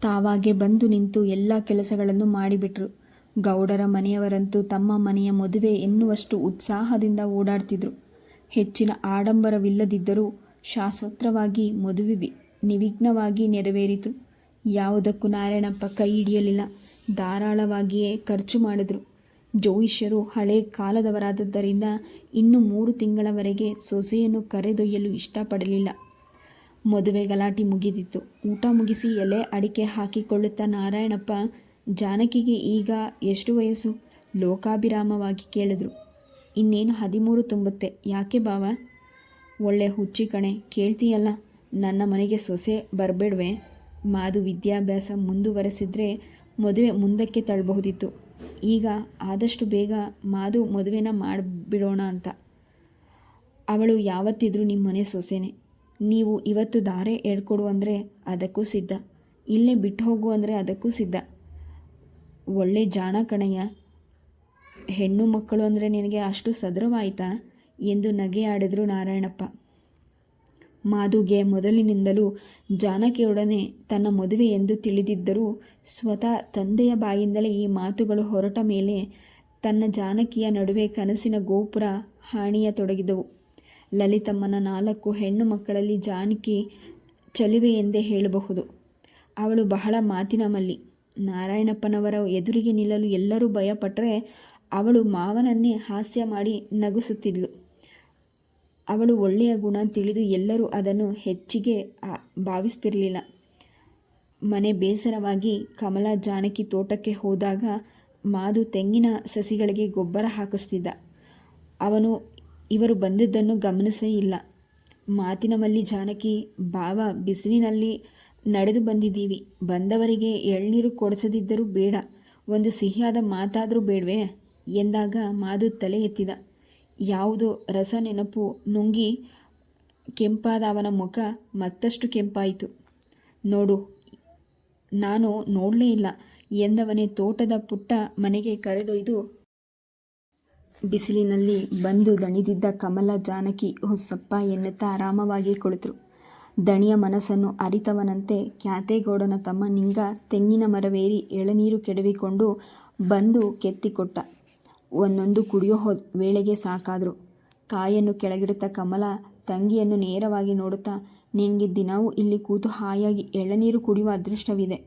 ತಾವಾಗೆ ಬಂದು ನಿಂತು ಎಲ್ಲ ಕೆಲಸಗಳನ್ನು ಮಾಡಿಬಿಟ್ರು. ಗೌಡರ ಮನೆಯವರಂತೂ ತಮ್ಮ ಮನೆಯ ಮದುವೆ ಎನ್ನುವಷ್ಟು ಉತ್ಸಾಹದಿಂದ ಓಡಾಡ್ತಿದ್ರು. ಹೆಚ್ಚಿನ ಆಡಂಬರವಿಲ್ಲದಿದ್ದರೂ ಶಾಸ್ತ್ರೋತ್ರವಾಗಿ ಮದುವೆ ನಿವಿಗ್ನವಾಗಿ ನೆರವೇರಿತು. ಯಾವುದಕ್ಕೂ ನಾರಾಯಣಪ್ಪ ಕೈ ಹಿಡಿಯಲಿಲ್ಲ. ಧಾರಾಳವಾಗಿಯೇ ಖರ್ಚು ಮಾಡಿದ್ರು. ಜೋಯಿಷ್ಯರು ಹಳೆ ಕಾಲದವರಾದದ್ದರಿಂದ ಇನ್ನು ಮೂರು ತಿಂಗಳವರೆಗೆ ಸೊಸೆಯನ್ನು ಕರೆದೊಯ್ಯಲು ಇಷ್ಟಪಡಲಿಲ್ಲ. ಮದುವೆ ಗಲಾಟಿ ಮುಗಿದಿತ್ತು. ಊಟ ಮುಗಿಸಿ ಎಲೆ ಅಡಿಕೆ ಹಾಕಿಕೊಳ್ಳುತ್ತಾ ನಾರಾಯಣಪ್ಪ ಜಾನಕಿಗೆ ಈಗ ಎಷ್ಟು ವಯಸ್ಸು? ಲೋಕಾಭಿರಾಮವಾಗಿ ಕೇಳಿದ್ರು. ಇನ್ನೇನು ಹದಿಮೂರು ತುಂಬುತ್ತೆ? ಯಾಕೆ ಬಾವ ಒಳ್ಳೆ ಹುಚ್ಚಿ ಕಣೆ, ಕೇಳ್ತೀಯಲ್ಲ? ನನ್ನ ಮನೆಗೆ ಸೊಸೆ ಬರಬೇಡ್ವೆ. ಮಾದು ವಿದ್ಯಾಭ್ಯಾಸ ಮುಂದುವರೆಸಿದ್ರೆ ಮದುವೆ ಮುಂದಕ್ಕೆ ತಳ್ಳಬಹುದಿತ್ತು. ಈಗ ಆದಷ್ಟು ಬೇಗ ಮಾದು ಮದುವೆನ ಮಾಡಿಬಿಡೋಣ ಅಂತ. ಅವಳು ಯಾವತ್ತಿದ್ರೂ ನಿಮ್ಮ ಮನೆ ಸೊಸೆನೆ. ನೀವು ಇವತ್ತು ದಾರೆ ಹೇಳ್ಕೊಡು ಅಂದರೆ ಅದಕ್ಕೂ ಸಿದ್ಧ. ಇಲ್ಲೇ ಬಿಟ್ಟು ಹೋಗು ಅಂದರೆ ಅದಕ್ಕೂ ಸಿದ್ಧ. ಒಳ್ಳೆ ಜಾಣ ಕಣಯ್ಯ. ಹೆಣ್ಣು ಮಕ್ಕಳು ಅಂದರೆ ನಿನಗೆ ಅಷ್ಟು ಸದೃವಾಯಿತಾ ಎಂದು ನಗೆ ಆಡಿದ್ರು ನಾರಾಯಣಪ್ಪ. ಮಾಧುಗೆ ಮೊದಲಿನಿಂದಲೂ ಜಾನಕಿಯೊಡನೆ ತನ್ನ ಮದುವೆ ಎಂದು ತಿಳಿದಿದ್ದರೂ ಸ್ವತಃ ತಂದೆಯ ಬಾಯಿಂದಲೇ ಈ ಮಾತುಗಳು ಹೊರಟ ಮೇಲೆ ತನ್ನ ಜಾನಕಿಯ ನಡುವೆ ಕನಸಿನ ಗೋಪುರ ಹಾಣಿಯತೊಡಗಿದವು ಲಲಿತಮ್ಮನ ನಾಲ್ಕು ಹೆಣ್ಣು ಮಕ್ಕಳಲ್ಲಿ ಜಾನಕಿ ಚಲಿವೆ ಎಂದೇ ಹೇಳಬಹುದು. ಅವಳು ಬಹಳ ಮಾತಿನ ಮಲ್ಲಿ. ನಾರಾಯಣಪ್ಪನವರ ಎದುರಿಗೆ ನಿಲ್ಲಲು ಎಲ್ಲರೂ ಭಯಪಟ್ಟರೆ ಅವಳು ಮಾವನನ್ನೇ ಹಾಸ್ಯ ಮಾಡಿ ನಗಿಸುತ್ತಿದ್ಲು. ಅವಳು ಒಳ್ಳೆಯ ಗುಣ ತಿಳಿದು ಎಲ್ಲರೂ ಅದನ್ನು ಹೆಚ್ಚಿಗೆ ಭಾವಿಸ್ತಿರಲಿಲ್ಲ. ಮನೆ ಬೇಸರವಾಗಿ ಕಮಲ ಜಾನಕಿ ತೋಟಕ್ಕೆ ಹೋದಾಗ ಮಾದು ತೆಂಗಿನ ಸಸಿಗಳಿಗೆ ಗೊಬ್ಬರ ಹಾಕಿಸ್ತಿದ್ದ. ಅವನು ಇವರು ಬಂದಿದ್ದನ್ನು ಗಮನಿಸೇ ಇಲ್ಲ. ಮಾತಿನ ಮಲ್ಲಿ ಜಾನಕಿ, ಬಾವ, ಬಿಸಿಲಿನಲ್ಲಿ ನಡೆದು ಬಂದಿದ್ದೀವಿ. ಬಂದವರಿಗೆ ಎಳ್ನೀರು ಕೊಡಿಸದಿದ್ದರೂ ಬೇಡ. ಒಂದು ಸಿಹಿಯಾದ ಮಾತಾದರೂ ಬೇಡವೇ, ಎಂದಾಗ ಮಾದು ತಲೆ ಎತ್ತಿದ. ಯಾವುದೋ ರಸ ನೆನಪು ನುಂಗಿ ಕೆಂಪಾದ ಅವನ ಮುಖ ಮತ್ತಷ್ಟು ಕೆಂಪಾಯಿತು. ನೋಡು, ನಾನು ನೋಡಲೇ ಇಲ್ಲ, ಎಂದವನೇ ತೋಟದ ಪುಟ್ಟ ಮನೆಗೆ ಕರೆದೊಯ್ದು ಬಿಸಿಲಿನಲ್ಲಿ ಬಂದು ದಣಿದಿದ್ದ ಕಮಲ ಜಾನಕಿ ಹೊಸಪ್ಪ ಎನ್ನುತ್ತಾ ಆರಾಮವಾಗಿ ಕುಳಿತರು. ದಣಿಯ ಮನಸ್ಸನ್ನು ಅರಿತವನಂತೆ ಕ್ಯಾತೇಗೌಡನ ತಮ್ಮ ನಿಂಗ ತೆಂಗಿನ ಮರವೇರಿ ಎಳನೀರು ಕೆಡವಿಕೊಂಡು ಬಂದು ಕೆತ್ತಿಕೊಟ್ಟ. ಒಂದೊಂದು ಕುಡಿಯೋ ಹೊ, ವೇಳೆಗೆ ಸಾಕಾದರು. ಕಾಯನ್ನು ಕೆಳಗಿಡುತ್ತ ಕಮಲ ತಂಗಿಯನ್ನು ನೇರವಾಗಿ ನೋಡುತ್ತಾ ನಿನಗೆ ದಿನವೂ ಇಲ್ಲಿ ಕೂತು ಹಾಯಾಗಿ ಎಳನೀರು ಕುಡಿಯುವ ಅದೃಷ್ಟವಿದೆ.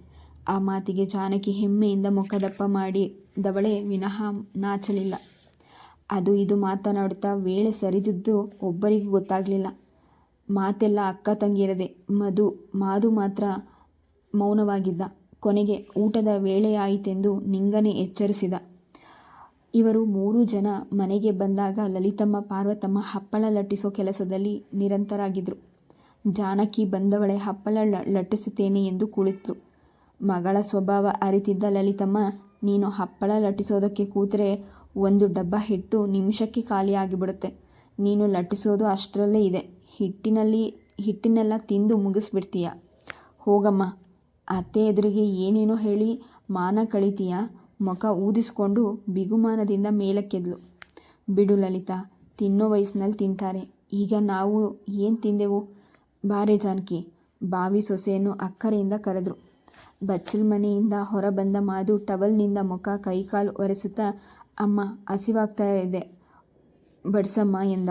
ಆ ಮಾತಿಗೆ ಜಾನಕಿ ಹೆಮ್ಮೆಯಿಂದ ಮುಖದಪ್ಪ ಮಾಡಿದವಳೇ ವಿನಃ ನಾಚಲಿಲ್ಲ. ಅದು ಇದು ಮಾತನಾಡುತ್ತಾ ವೇಳೆ ಸರಿದಿದ್ದು ಒಬ್ಬರಿಗೂ ಗೊತ್ತಾಗಲಿಲ್ಲ. ಮಾತೆಲ್ಲ ಅಕ್ಕ ತಂಗಿರದೆ ಮಧು ಮಾದು ಮಾತ್ರ ಮೌನವಾಗಿದ್ದ. ಕೊನೆಗೆ ಊಟದ ವೇಳೆಯಾಯಿತೆಂದು ನಿಂಗನೆ ಎಚ್ಚರಿಸಿದ. ಇವರು ಮೂರು ಜನ ಮನೆಗೆ ಬಂದಾಗ ಲಲಿತಮ್ಮ, ಪಾರ್ವತಮ್ಮ ಹಪ್ಪಳ ಲಟ್ಟಿಸೋ ಕೆಲಸದಲ್ಲಿ ನಿರಂತರಾಗಿದ್ದರು ಜಾನಕಿ ಬಂದವಳೆ ಹಪ್ಪಳ ಲಟ್ಟಿಸುತ್ತೇನೆ ಎಂದು ಕುಳಿತು. ಮಗಳ ಸ್ವಭಾವ ಅರಿತಿದ್ದ ಲಲಿತಮ್ಮ, ನೀನು ಹಪ್ಪಳ ಲಟ್ಟಿಸೋದಕ್ಕೆ ಕೂತರೆ ಒಂದು ಡಬ್ಬ ಹಿಟ್ಟು ನಿಮಿಷಕ್ಕೆ ಖಾಲಿಯಾಗಿಬಿಡುತ್ತೆ ನೀನು ಲಟ್ಟಿಸೋದು ಅಷ್ಟರಲ್ಲೇ ಇದೆ. ಹಿಟ್ಟಿನಲ್ಲಿ, ಹಿಟ್ಟಿನೆಲ್ಲ ತಿಂದು ಮುಗಿಸ್ಬಿಡ್ತೀಯ. ಹೋಗಮ್ಮ, ಅತ್ತೆ ಎದುರಿಗೆ ಏನೇನೋ ಹೇಳಿ ಮಾನ ಕಳಿತೀಯ. ಮುಖ ಊದಿಸ್ಕೊಂಡು ಬಿಗುಮಾನದಿಂದ ಮೇಲಕ್ಕೆದ್ಲು. ಬಿಡು ಲಲಿತಾ, ತಿನ್ನೋ ವಯಸ್ಸಿನಲ್ಲಿ ತಿಂತಾರೆ. ಈಗ ನಾವು ಏನು ತಿಂದೆವು? ಬಾರೆ ಜಾನಕಿ, ಬಾವಿ ಸೊಸೆಯನ್ನು ಅಕ್ಕರೆಯಿಂದ ಕರೆದ್ರು. ಬಚ್ಚಲ್ ಮನೆಯಿಂದ ಹೊರಬಂದ ಮಾದು ಟವಲ್ನಿಂದ ಮುಖ ಕೈಕಾಲು ಒರೆಸುತ್ತಾ ಅಮ್ಮ, ಹಸಿವಾಗ್ತಾ ಇದೆ. ಬಡ್ಸಮ್ಮ ಎಂದ.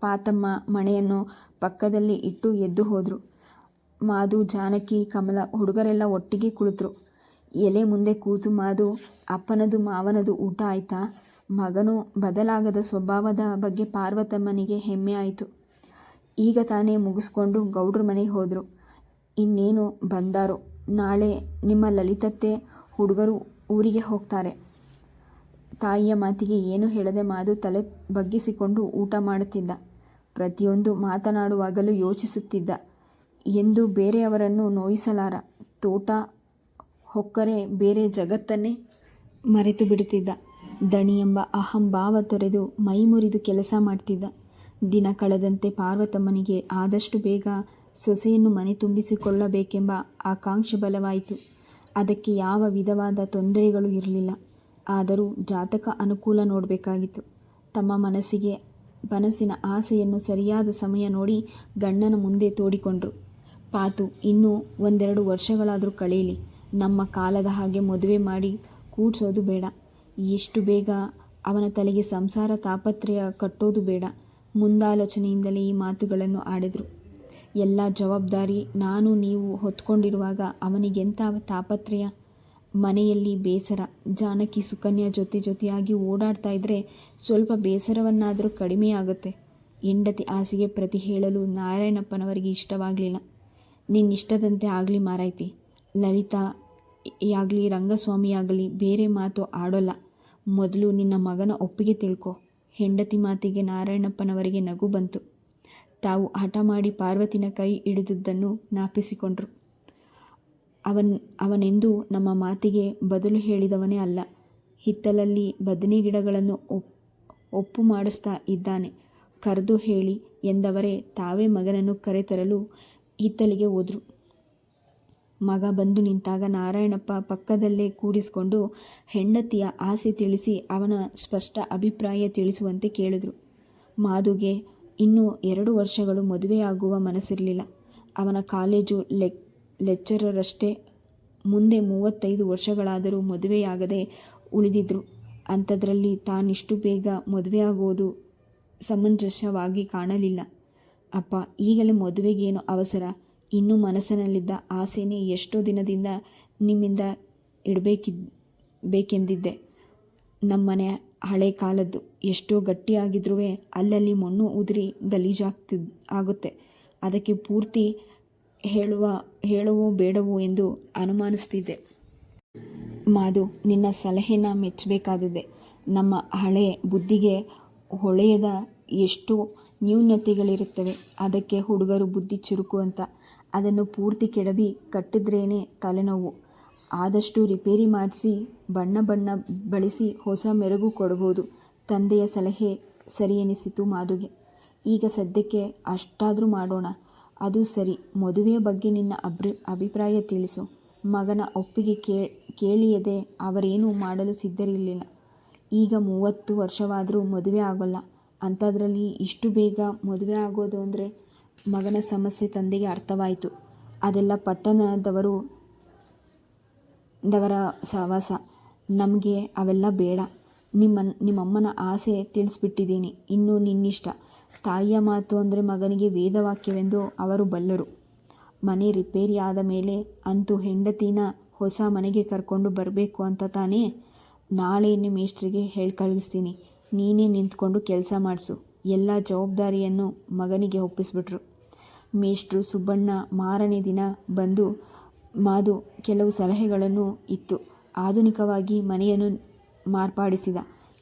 ಪಾತಮ್ಮ ಮಣೆಯನ್ನು ಪಕ್ಕದಲ್ಲಿ ಇಟ್ಟು ಎದ್ದು ಹೋದರು. ಮಾದು, ಜಾನಕಿ, ಕಮಲ ಹುಡುಗರೆಲ್ಲ ಒಟ್ಟಿಗೆ ಕುಳಿತರು. ಎಲೆ ಮುಂದೆ ಕೂತು ಮಾದು, ಅಪ್ಪನದು, ಮಾವನದು ಊಟ ಆಯ್ತಾ? ಮಗನು ಬದಲಾಗದ ಸ್ವಭಾವದ ಬಗ್ಗೆ ಪಾರ್ವತಮ್ಮನಿಗೆ ಹೆಮ್ಮೆ ಆಯಿತು. ಈಗ ತಾನೇ ಮುಗಿಸ್ಕೊಂಡು ಗೌಡ್ರ ಮನೆಗೆ ಹೋದರು. ಇನ್ನೇನು ಬಂದಾರೋ. ನಾಳೆ ನಿಮ್ಮ ಲಲಿತತ್ತೆ ಹುಡುಗರು ಊರಿಗೆ ಹೋಗ್ತಾರೆ. ತಾಯಿಯ ಮಾತಿಗೆ ಏನು ಹೇಳದೆ ಮಾದು ತಲೆ ಬಗ್ಗಿಸಿಕೊಂಡು ಊಟ ಮಾಡುತ್ತಿದ್ದ. ಪ್ರತಿಯೊಂದು ಮಾತನಾಡುವಾಗಲೂ ಯೋಚಿಸುತ್ತಿದ್ದ. ಎಂದು ಬೇರೆಯವರನ್ನು ನೋಯಿಸಲಾರ. ತೋಟ, ಹೊಕ್ಕರೆ, ಬೇರೆ ಜಗತ್ತನ್ನೇ ಮರೆತು ಬಿಡುತ್ತಿದ್ದ. ದಣಿ ಎಂಬ ಅಹಂಭಾವ ತೊರೆದು ಮೈ ಮುರಿದು ಕೆಲಸ ಮಾಡ್ತಿದ್ದ. ದಿನ ಕಳೆದಂತೆ ಪಾರ್ವತಮ್ಮನಿಗೆ ಆದಷ್ಟು ಬೇಗ ಸೊಸೆಯನ್ನು ಮನೆ ತುಂಬಿಸಿಕೊಳ್ಳಬೇಕೆಂಬ ಆಕಾಂಕ್ಷೆ ಬಲವಾಯಿತು. ಅದಕ್ಕೆ ಯಾವ ವಿಧವಾದ ತೊಂದರೆಗಳು ಇರಲಿಲ್ಲ. ಆದರೂ ಜಾತಕ ಅನುಕೂಲ ನೋಡಬೇಕಾಗಿತ್ತು. ತಮ್ಮ ಮನಸ್ಸಿಗೆ, ಮನಸ್ಸಿನ ಆಸೆಯನ್ನು ಸರಿಯಾದ ಸಮಯ ನೋಡಿ ಗಂಡನ ಮುಂದೆ ತೋಡಿಕೊಂಡರು. ಪಾತು, ಇನ್ನೂ ಒಂದೆರಡು ವರ್ಷಗಳಾದರೂ ಕಳೆಯಲಿ ನಮ್ಮ ಕಾಲದ ಹಾಗೆ ಮದುವೆ ಮಾಡಿ ಕೂಡ್ಸೋದು ಬೇಡ. ಎಷ್ಟು ಬೇಗ ಅವನ ತಲೆಗೆ ಸಂಸಾರ ತಾಪತ್ರಯ ಕಟ್ಟೋದು ಬೇಡ. ಮುಂದಾಲೋಚನೆಯಿಂದಲೇ ಈ ಮಾತುಗಳನ್ನು ಆಡಿದರು. ಎಲ್ಲ ಜವಾಬ್ದಾರಿ ನಾನು, ನೀವು ಹೊತ್ಕೊಂಡಿರುವಾಗ ಅವನಿಗೆಂಥ ತಾಪತ್ರಯ? ಮನೆಯಲ್ಲಿ ಬೇಸರ. ಜಾನಕಿ ಸುಕನ್ಯಾ ಜೊತೆ ಜೊತೆಯಾಗಿ ಓಡಾಡ್ತಾ ಇದ್ದರೆ ಸ್ವಲ್ಪ ಬೇಸರವನ್ನಾದರೂ ಕಡಿಮೆಯಾಗುತ್ತೆ ಹೆಂಡತಿ ಆಸೆಗೆ ಪ್ರತಿ ಹೇಳಲು ನಾರಾಯಣಪ್ಪನವರಿಗೆ ಇಷ್ಟವಾಗಲಿಲ್ಲ. ನಿನ್ನಿಷ್ಟದಂತೆ ಆಗಲಿ ಮಾರಾಯ್ತಿ. ಲಲಿತಾ ಯಾಗಲಿ ರಂಗಸ್ವಾಮಿಯಾಗಲಿ ಬೇರೆ ಮಾತು ಆಡೋಲ್ಲ. ಮೊದಲು ನಿನ್ನ ಮಗನ ಒಪ್ಪಿಗೆ ತಿಳ್ಕೊ. ಹೆಂಡತಿ ಮಾತಿಗೆ ನಾರಾಯಣಪ್ಪನವರಿಗೆ ನಗು ಬಂತು. ತಾವು ಹಠ ಮಾಡಿ ಪಾರ್ವತಿನ ಕೈ ಹಿಡಿದುದನ್ನು ಜ್ಞಾಪಿಸಿಕೊಂಡರು ಅವನ್, ಅವನೆಂದು ನಮ್ಮ ಮಾತಿಗೆ ಬದಲು ಹೇಳಿದವನೇ ಅಲ್ಲ. ಹಿತ್ತಲಲ್ಲಿ ಬದನೆ ಗಿಡಗಳನ್ನು ಒಪ್, ಒಪ್ಪು ಮಾಡಿಸ್ತಾ ಇದ್ದಾನೆ. ಕರೆದು ಹೇಳಿ ಎಂದವರೇ ತಾವೇ ಮಗನನ್ನು ಕರೆತರಲು ಹಿತ್ತಲಿಗೆ ಹೋದರು. ಮಗ ಬಂದು ನಿಂತಾಗ ನಾರಾಯಣಪ್ಪ ಪಕ್ಕದಲ್ಲೇ ಕೂಡಿಸಿಕೊಂಡು ಹೆಂಡತಿಯ ಆಸೆ ತಿಳಿಸಿ ಅವನ ಸ್ಪಷ್ಟ ಅಭಿಪ್ರಾಯ ತಿಳಿಸುವಂತೆ ಕೇಳಿದರು. ಮಾದುಗೆ ಇನ್ನೂ ಎರಡು ವರ್ಷಗಳು ಮದುವೆಯಾಗುವ ಮನಸ್ಸಿರಲಿಲ್ಲ. ಅವನ ಕಾಲೇಜು ಲೆಕ್ ಲೆಕ್ಚರರಷ್ಟೇ ಮುಂದೆ ಮೂವತ್ತೈದು ವರ್ಷಗಳಾದರೂ ಮದುವೆಯಾಗದೆ ಉಳಿದಿದ್ರು. ಅಂಥದ್ರಲ್ಲಿ ತಾನಿಷ್ಟು ಬೇಗ ಮದುವೆಯಾಗೋದು ಸಮಂಜಸವಾಗಿ ಕಾಣಲಿಲ್ಲ. ಅಪ್ಪ, ಈಗಲೇ ಮದುವೆಗೇನು ಅವಸರ? ಇನ್ನೂ ಮನಸ್ಸಿನಲ್ಲಿದ್ದ ಆಸೆನೇ ಎಷ್ಟೋ ದಿನದಿಂದ ನಿಮ್ಮಿಂದ ಇಡಬೇಕಿದ್ ಬೇಕೆಂದಿದ್ದೆ. ನಮ್ಮನೆ ಹಳೆ ಕಾಲದ್ದು. ಎಷ್ಟೋ ಗಟ್ಟಿಯಾಗಿದ್ರೂ ಅಲ್ಲಲ್ಲಿ ಮಣ್ಣು ಉದುರಿ ಗಲೀಜಾಗ್ತಿದ್, ಆಗುತ್ತೆ. ಅದಕ್ಕೆ ಪೂರ್ತಿ ಹೇಳುವ, ಹೇಳುವೋ ಬೇಡವೋ ಎಂದು ಅನುಮಾನಿಸ್ತಿದ್ದೆ. ಮಾದು ನಿನ್ನ ಸಲಹೆನ ಮೆಚ್ಚಬೇಕಾದಿದೆ ನಮ್ಮ ಹಳೆ ಬುದ್ಧಿಗೆ ಹೊಳೆಯದ ಎಷ್ಟು ನ್ಯೂನತೆಗಳಿರುತ್ತವೆ, ಅದಕ್ಕೆ ಹುಡುಗರು ಬುದ್ಧಿ ಚುರುಕು ಅಂತ ಅದನ್ನು ಪೂರ್ತಿ ಕೆಡವಿ ಕಟ್ಟಿದ್ರೇನೆ ತಲೆನೋವು. ಆದಷ್ಟು ರಿಪೇರಿ ಮಾಡಿಸಿ, ಬಣ್ಣ ಬಣ್ಣ ಬಳಸಿ ಹೊಸ ಮೆರುಗು ಕೊಡಬಹುದು ತಂದೆಯ ಸಲಹೆ ಸರಿ ಎನಿಸಿತು ಮಾದುಗೆ ಈಗ ಸದ್ಯಕ್ಕೆ ಅಷ್ಟಾದರೂ ಮಾಡೋಣ. ಅದು ಸರಿ. ಮದುವೆಯ ಬಗ್ಗೆ ನಿನ್ನ ಅಭಿ ಅಭಿಪ್ರಾಯ ತಿಳಿಸು. ಮಗನ ಒಪ್ಪಿಗೆ ಕೇಳಿಯದೆ ಅವರೇನೂ ಮಾಡಲು ಸಿದ್ಧರಿರಲಿಲ್ಲ. ಈಗ ಮೂವತ್ತು ವರ್ಷವಾದರೂ ಮದುವೆ ಆಗೋಲ್ಲ. ಅಂಥದ್ರಲ್ಲಿ ಇಷ್ಟು ಬೇಗ ಮದುವೆ ಆಗೋದು ಅಂದರೆ ಮಗನ ಸಮಸ್ಯೆ ತಂದೆಗೆ ಅರ್ಥವಾಯಿತು. ಅದೆಲ್ಲ ಪಟ್ಟಣದವರು, ದವರ ಸಹವಾಸ. ನಮಗೆ ಅವೆಲ್ಲ ಬೇಡ. ನಿಮ್ಮ ನಿಮ್ಮಮ್ಮನ ಆಸೆ ತಿಳಿಸ್ಬಿಟ್ಟಿದ್ದೀನಿ. ಇನ್ನು ನಿನ್ನಿಷ್ಟ. ತಾಯಿಯ ಮಾತು ಅಂದರೆ ಮಗನಿಗೆ ವೇದವಾಕ್ಯವೆಂದು ಅವರು ಬಲ್ಲರು. ಮನೆ ರಿಪೇರಿ ಆದ ಮೇಲೆ ಅಂತೂ ಹೆಂಡತಿನ ಹೊಸ ಮನೆಗೆ ಕರ್ಕೊಂಡು ಬರಬೇಕು ಅಂತ ತಾನೇ ನಾಳೆಯನ್ನು ಮೇಷ್ಟ್ರಿಗೆ ಹೇಳಿ ಕಳಿಸ್ತೀನಿ. ನೀನೇ ನಿಂತ್ಕೊಂಡು ಕೆಲಸ ಮಾಡಿಸು. ಎಲ್ಲ ಜವಾಬ್ದಾರಿಯನ್ನು ಮಗನಿಗೆ ಒಪ್ಪಿಸ್ಬಿಟ್ರು. ಮೇಷ್ಟ್ರು ಸುಬ್ಬಣ್ಣ ಮಾರನೇ ದಿನ ಬಂದು ಮಾದು ಕೆಲವು ಸಲಹೆಗಳನ್ನು ಇತ್ತು. ಆಧುನಿಕವಾಗಿ ಮನೆಯನ್ನು ಮಾರ್ಪಾಡಿಸಿದ.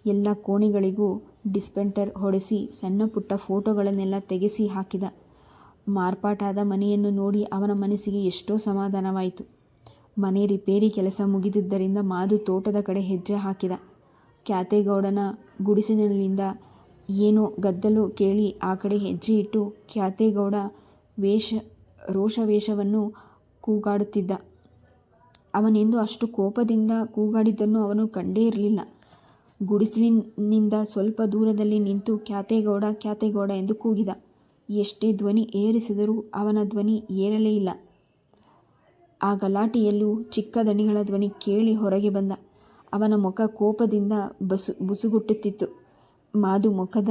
ಎಲ್ಲ ಕೋಣೆಗಳಿಗೂ ಡಿಸ್ಪೆಂಟರ್ ಹೊಡೆಸಿ ಸಣ್ಣ ಪುಟ್ಟ ಫೋಟೋಗಳನ್ನೆಲ್ಲ ತೆಗೆಸಿ ಹಾಕಿದ. ಮಾರ್ಪಾಟಾದ ಮನೆಯನ್ನು ನೋಡಿ ಅವನ ಮನಸ್ಸಿಗೆ ಎಷ್ಟೋ ಸಮಾಧಾನವಾಯಿತು. ಮನೆ ರಿಪೇರಿ ಕೆಲಸ ಮುಗಿದಿದ್ದರಿಂದ ಮಾದು ತೋಟದ ಕಡೆ ಹೆಜ್ಜೆ ಹಾಕಿದ. ಕ್ಯಾತೇಗೌಡನ ಗುಡಿಸಿನಲ್ಲಿಂದ ಏನೋ ಗದ್ದಲು ಕೇಳಿ ಆ ಕಡೆ ಹೆಜ್ಜೆ ಇಟ್ಟು ಕ್ಯಾತೇಗೌಡ ವೇಷ ರೋಷವೇಷವನ್ನು ಕೂಗಾಡುತ್ತಿದ್ದ. ಅವನೆಂದು ಅಷ್ಟು ಕೋಪದಿಂದ ಕೂಗಾಡಿದ್ದನ್ನು ಅವನು ಕಂಡೇ ಇರಲಿಲ್ಲ. ಗುಡಿಸಲಿನಿಂದ ಸ್ವಲ್ಪ ದೂರದಲ್ಲಿ ನಿಂತು ಕ್ಯಾತೇಗೌಡ ಕ್ಯಾತೇಗೌಡ ಎಂದು ಕೂಗಿದ. ಎಷ್ಟೇ ಧ್ವನಿ ಏರಿಸಿದರೂ ಅವನ ಧ್ವನಿ ಏರಲೇ ಇಲ್ಲ. ಆ ಗಲಾಟೆಯಲ್ಲೂ ಚಿಕ್ಕ ದಣಿಗಳ ಧ್ವನಿ ಕೇಳಿ ಹೊರಗೆ ಬಂದ. ಅವನ ಮುಖ ಕೋಪದಿಂದ ಬಸು, ಬುಸುಗುಟ್ಟುತ್ತಿತ್ತು. ಮಾದು ಮುಖದ